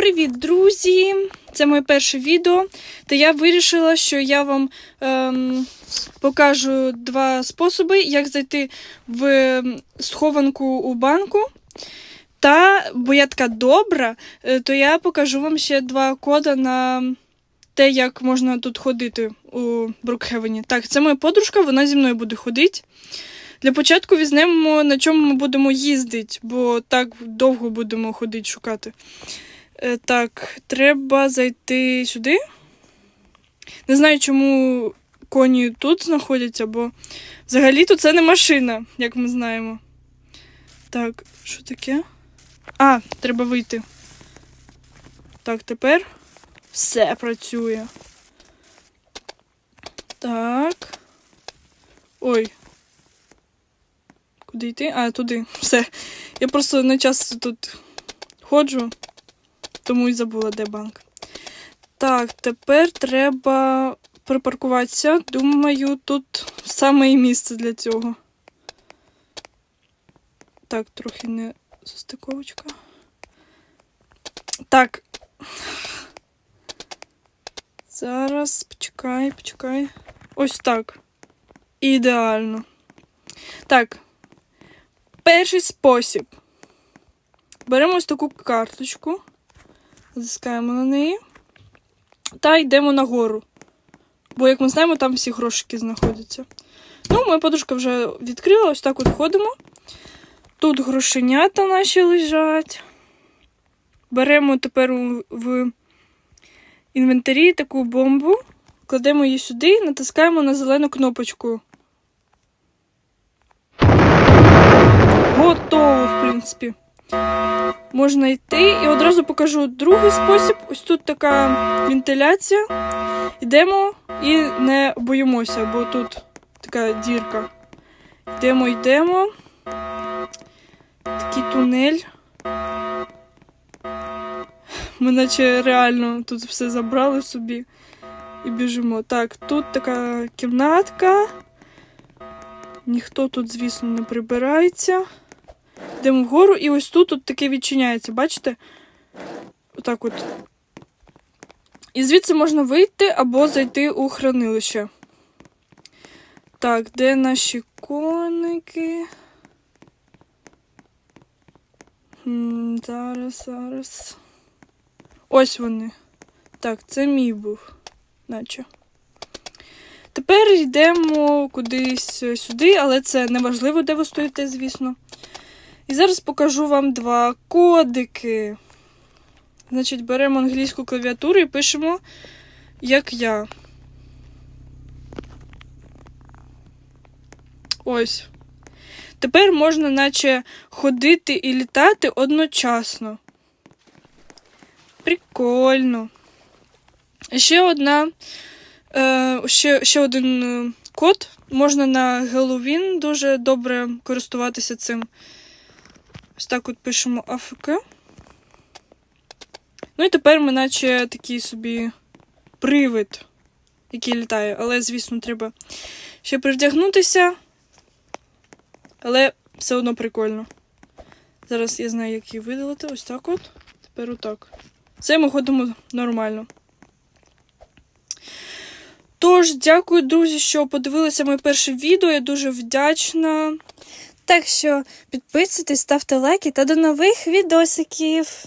Привіт, друзі! Це моє перше відео. Та я вирішила, що я вам ем, покажу два способи, як зайти в ем, схованку у банку. Та, бо я така добра, е, то я покажу вам ще два кода на те, як можна тут ходити у Брукхевені. Так, це моя подружка, вона зі мною буде ходити. Для початку візьмемо, на чому ми будемо їздити, бо так довго будемо ходити шукати. Е, так, треба зайти сюди. Не знаю, чому коні тут знаходяться, бо взагалі-то це не машина, як ми знаємо. Так, що таке? А, треба вийти. Так, тепер все працює. Так. Ой. Куди йти? А, туди. Все. Я просто на час тут ходжу, тому і забула, де банк. Так, тепер треба припаркуватися. Думаю, тут саме і місце для цього. Так, трохи не застиковочка. Так. Зараз почекай, почекай. Ось так. Ідеально. Так. Перший спосіб. Беремо ось таку карточку, затискаємо на неї та йдемо нагору. Бо, як ми знаємо, там всі грошики знаходяться. Ну, моя подружка вже відкрила, ось так от ходимо. Тут грошенята наші лежать. Беремо тепер в інвентарі таку бомбу, кладемо її сюди, і натискаємо на зелену кнопочку. Готово, в принципі. Можна йти. І одразу покажу другий спосіб. Ось тут така вентиляція. Йдемо і не боїмося, бо тут така дірка. Йдемо, йдемо. Такий тунель. Ми наче реально тут все забрали собі і біжимо. Так, тут така кімнатка. Ніхто тут, звісно, не прибирається. Йдемо вгору, і ось тут от таке відчиняється, бачите? Отак от. І звідси можна вийти або зайти у хранилище. Так, де наші коники? Зараз, зараз. Ось вони. Так, це мій був, наче. Тепер йдемо кудись сюди, але це не важливо, де ви стоїте, звісно. І зараз покажу вам два кодики. Значить, беремо англійську клавіатуру і пишемо, як я. Ось. Тепер можна, наче, ходити і літати одночасно. Прикольно. Ще одна. Е, ще, ще один е, код. Можна на Halloween дуже добре користуватися цим. Ось так от пишемо АФК. Ну і тепер ми наче такий собі привид, який літає. Але, звісно, треба ще привдягнутися. Але все одно прикольно. Зараз я знаю, як її видалити. Ось так от. Тепер отак. Це ми ходимо нормально. Тож, дякую, друзі, що подивилися моє перше відео. Я дуже вдячна. Так що підписуйтесь, ставте лайки та до нових відосиків.